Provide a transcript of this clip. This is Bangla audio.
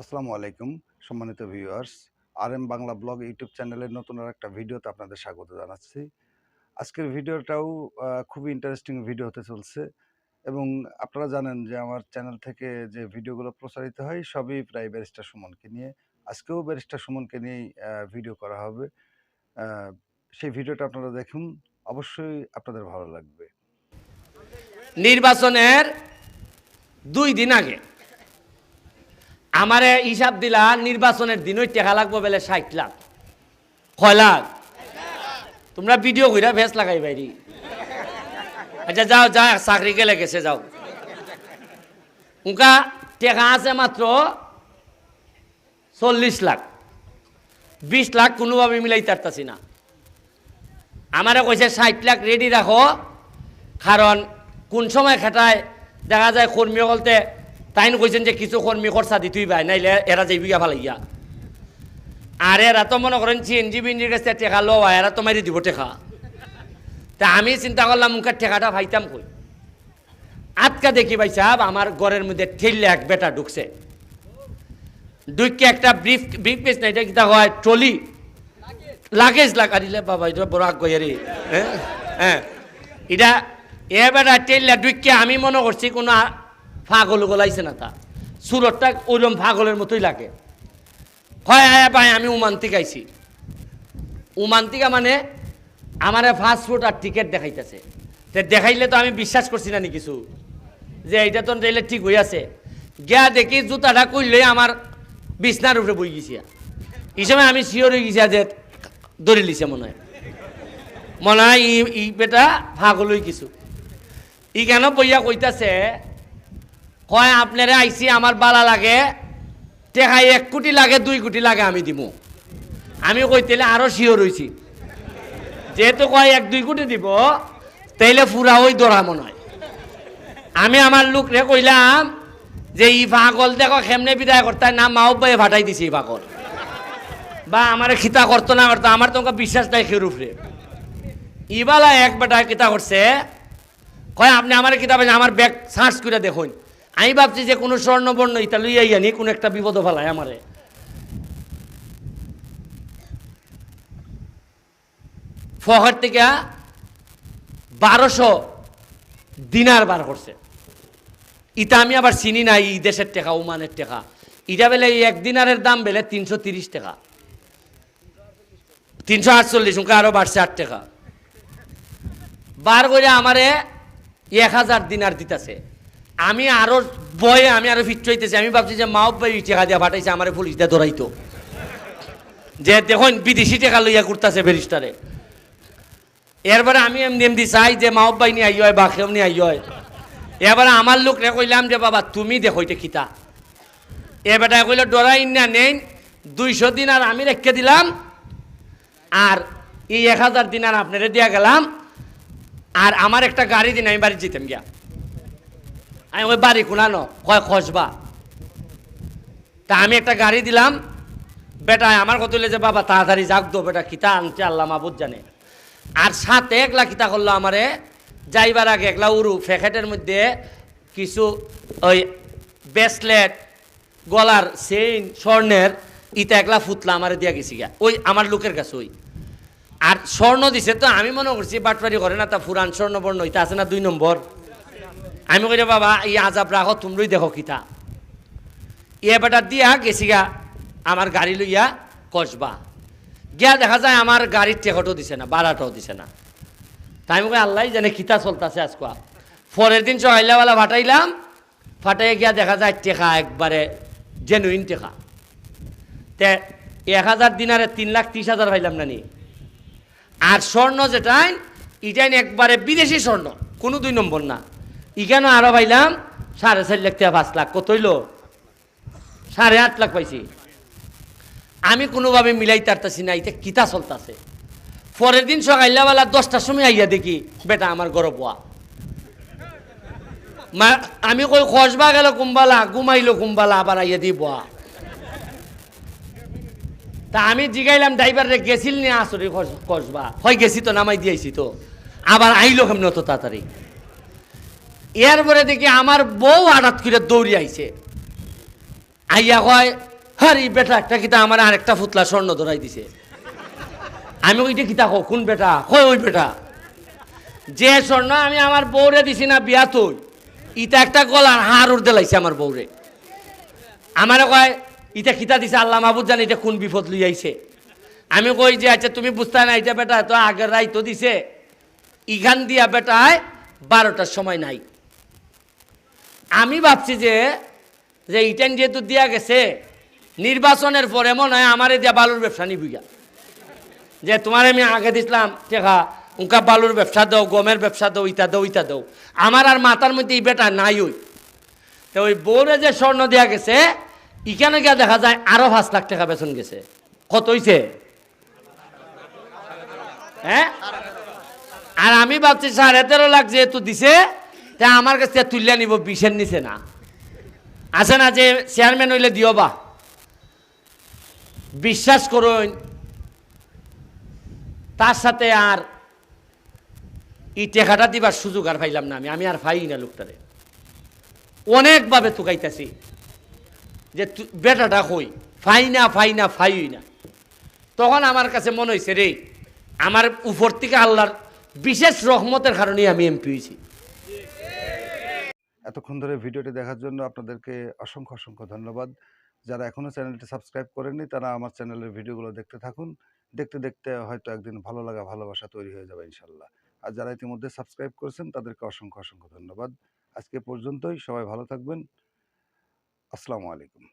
আসসালামু আলাইকুম, সম্মানিত viewers. R M Bangla blog YouTube চ্যানেলের নতুন আর একটা ভিডিওতে আপনাদের স্বাগত জানাচ্ছি। আজকের ভিডিওটাও খুবই ইন্টারেস্টিং ভিডিও হতে চলছে এবং আপনারা জানেন যে আমার চ্যানেল থেকে যে ভিডিওগুলো প্রচারিত হয়, সবই প্রায় ব্যারিস্টার সুমনকে নিয়ে। আজকেও ব্যারিস্টার সুমনকে নিয়েই ভিডিও করা হবে। সেই ভিডিওটা আপনারা দেখুন, অবশ্যই আপনাদের ভালো লাগবে। নির্বাচনের দুই দিন আগে আমারে হিসাব দিলা, নির্বাচনের দিনই টেকা লাগবো বেলে ষাট লাখ। কয় লাখ? তোমরা ভিডিও কইরা ভেস লাগাই বাইরি। আচ্ছা যাও যা চাকরি গেলে গেছে, যাও। উনকা, টেকা আছে মাত্র চল্লিশ লাখ। বিশ লাখ কোনোভাবে মিলাই তারতাছি না। আমারে কইছে, ষাট লাখ রেডি রাখো। কারণ কোন সময় খেটায়, দেখা যায় কর্মী বলতে তাই কইছেন যে কিছু কর্মী খরচা দিতেই পাই নাইলে এরা যাইবি গা ভালাইয়া আর এরা তো মনে করেন চিএনজি বিনজির কাছে টেকা লওয়া এরা তো মারি দিব টেকা। তা আমি চিন্তা করলাম মুখের টেকাটা ভাইতাম কই আটকা দেখি ভাই সাহেব আমার ঘরের মধ্যে ঠেললে এক বেটা ঢুকছে। ঢুকে একটা ব্রিফ ব্রিফ পেস না এটা কিতা হয় ট্রলি লাগেজ লাগা দিলে বাবা এটা বড় আগ গয়ারি হ্যাঁ হ্যাঁ এটা এবার টেল্লা ঢুকে আমি মনে করছি কোনো ফাগল গলাইছে না তা। সুরতটা ওইরকম ফাগলের মতোই লাগে। হয় আয়া ভাই আমি উমান্তিক আইছি। উমান্তিকা মানে আমারে ফাস্ট ফুড আর টিকিট দেখাইতেছে। তে দেখাইলে তো আমি বিশ্বাস করছি না নি কিছু। যে এইটা তো তাইলে ঠিক হয়ে আছে। গিয়া দেখি জুতাটা কইলে আমার বিছনার উপরে বই গেছি। এই সময় আমি শিওর হয়ে গেছি যে ধরে লিছে মনে হয়। মনে হয় ই বেটা ভাগল হয়ে কিছু। ই কেন বইয়া কইতাছে কয়, আপনারা আইসি আমার বালা লাগে। টেকাই এক কোটি লাগে, দুই কোটি লাগে আমি দিব আমি কইতেলে আরও শিওর হইছি। যেহেতু কয়, এক, দুই কোটি দিব, তাইলে ফুরা ওই দৌড়া মনে হয় আমি আমার লোক রে কইলাম যে, ই পাগল, দেখো কেমনে বিদায় করতে না, মা বয়ে ভাটাই দিছে ই পাগল। বা, আমার খিতা করতো না করতো, আমার তোমাকে বিশ্বাস নাই খের উপরে ইবালা এক বেটা কিতা করছে, কয়, আপনি আমার কিতাব আমার ব্যাগ সার্চ করে দেখুন। আমি ভাবছি যে কোনো স্বর্ণবর্ণ ইতা লইয়াই আনি কোনো একটা বিপদ ফেলায় আমারে। ফহর থেকে বারোশো দিনার বার করছে। ইটা আমি আবার চিনি না, এই দেশের টাকা, ওমানের টাকা। ইটা বেলে এই এক দিনারের দাম বেলে তিনশো তিরিশ টাকা। তিনশো আটচল্লিশ ওকে আরও বাড়ছে আট টাকা। বার করে আমারে এক হাজার দিনার দিতেছে। আমি আরও বয়ে আমি আরও ফিট হইতেছি। আমি ভাবছি যে মাও ভাই টাকা দিয়া পাঠাইছে, আমার পুলিশ দিয়ে ধরাইতো। যে দেখুন, বিদেশি টাকা লইয়া করতেছে ব্যারিস্টারে। এরপরে আমি এমনি এমনি চাই যে মাও ভাই নিয়ে আই হয় বা কেউ নিয়ে আই হয় এবারে আমার লোক রে কইলাম যে, বাবা, তুমি দেখো এটা কিতা? এ বেটা কইলে, ডরাই না নেই দুইশো দিন আর আমি রেখে দিলাম। আর এই এক হাজার দিন আর আপনারে দিয়া গেলাম। আর আমার একটা গাড়ি দিন, আমি বাড়ি যেতাম গিয়া। আমি ওই বাড়ি কোনানো কয় খসবা। তা আমি একটা গাড়ি দিলাম, বেটা, আমার হইলে যে, বাবা, তাড়াতাড়ি যাক দো বেটা, কিতা আনছে, আল্লাহ মাবুদ জানে। আর সাথে একলা কিতা করল আমারে, যাইবার আগে একলা উরু, ফ্যাকেটের মধ্যে কিছু ওই ব্রেসলেট, গলার চেইন, স্বর্ণের ইটা একলা ফুতলা আমারে দিয়া গেছি গা ওই আমার লোকের কাছে ওই। আর স্বর্ণ দিছে তো, আমি মনে করছি, বাটপারি করে না, তা ফুরান স্বর্ণ বর্ণ আছে না দুই নম্বর? আমি কইলে বাবা, এই আজাব রাখো, তোমরাই দেখো কিতা। ইয়ে বেটা দিয়া গেছি গা, আমার গাড়ি লইয়া কসবা। গিয়া দেখা যায় আমার গাড়ির টেকটও দিছে না ভাড়াটাও দিছে না। তাই আমি কই, আল্লাহ জানে কিতা চলতেছে আজকা পরের দিন সকাইলাওয়ালা ফাটাইলাম ফাটাই গিয়া দেখা যায় টেকা একবারে জেনুইন টেকা। তে এক হাজার দিনারে তিন লাখ ত্রিশ হাজার পাইলাম না নি আর স্বর্ণ যেটাই ইটাই একবারে বিদেশি স্বর্ণ, কোনো দুই নম্বর না। ইখানে আরও পাইলাম, সাড়ে চার লাখ থেকে পাঁচ লাখ। কত হইল? সাড়ে আট লাখ পাইছি। আমি কোনোভাবে মিলাই তারতাছি না, এটা কিতা চলতাছে? পরের দিন সকাইলাবেলা দশটার সময় আইয়া দেখি, বেটা, আমার গরো পোয়া আমি কই খসবা গেল কুম্বালা, ঘুমাইলো কুম্বালা, আবার আইয়া দি বোয়া। তা আমি জিগাইলাম ড্রাইভারে গেছিল নি আসরি কসবা হয়, গেছি তো, নামাই দিয়েছি তো। আবার আইলো কেমন তো তাড়াতাড়ি? এরপরে দেখি আমার বউ হঠাৎ করে দৌড়ি আইছে। আইয়া কয়, হারি বেটা, একটা কিতা আমার আরেকটা ফুতলা স্বর্ণ ধরাই দিছে। আমি ওইটা কিতা কো কোন বেটা? কয় ওই বেটা? যে স্বর্ণ আমি আমার বউরে দিছি না বিয়া তুই, ইটা একটা গলার হার উড়তে লাইছে আমার বউরে। আমার কয়, ইটা কিতা দিছে? আল্লাহ মাহবুদ জানি এটা কোন বিপদ লই আইছে। আমি কই, যে আচ্ছা তুমি বুঝতে না এটা বেটা তো আগের রাই তো দিছে। ইখান দিয়া বেটায় বারোটার সময় নাই। আমি ভাবছি যে যে ইটেন যেহেতু দিয়া গেছে, নির্বাচনের পরে মনে হয় আমারে দিয়া বালুর ব্যবসা নিবিগা যে তোমার আমি আগে দিছিলাম টেকা উনকা বালুর ব্যবসা দাও, গমের ব্যবসা দাও, ইটা দাও ইটা দাও। আমার আর মাথার মধ্যে এই বেটা নাই ওই। তো ওই বউরে যে স্বর্ণ দেওয়া গেছে, ইখানে গিয়া দেখা যায় আরও পাঁচ লাখ টাকা বেতন গেছে। কত হইছে? হ্যাঁ? আর আমি ভাবছি সাড়ে তেরো লাখ যেহেতু দিছে তা আমার কাছে তুলিয়া নিব বিশের নিচে না। আছে না যে চেয়ারম্যান হইলে দিও বা। বিশ্বাস করুন, তার সাথে আর ই টেকাটা দিবার সুযোগ আর পাইলাম না আমি। আমি আর পাই না লোকটারে। অনেকভাবে তুকাইতেছি যে বেটাটা কই? ফাই না ফাই না ফাই না। তখন আমার কাছে মনে হয়েছে রে, আমার উপর থেকে আল্লাহর বিশেষ রহমতের কারণেই আমি এমপি হয়েছি এতক্ষণ ধরে ভিডিওটি দেখার জন্য আপনাদেরকে অসংখ্য অসংখ্য ধন্যবাদ। যারা এখনও চ্যানেলটি সাবস্ক্রাইব করেননি, তারা আমার চ্যানেলের ভিডিওগুলো দেখতে থাকুন। দেখতে দেখতে হয়তো একদিন ভালো লাগা, ভালোবাসা তৈরি হয়ে যাবে ইনশাল্লাহ। আর যারা ইতিমধ্যে সাবস্ক্রাইব করেছেন, তাদেরকে অসংখ্য অসংখ্য ধন্যবাদ। আজকে পর্যন্তই, সবাই ভালো থাকবেন। আসসালামু আলাইকুম।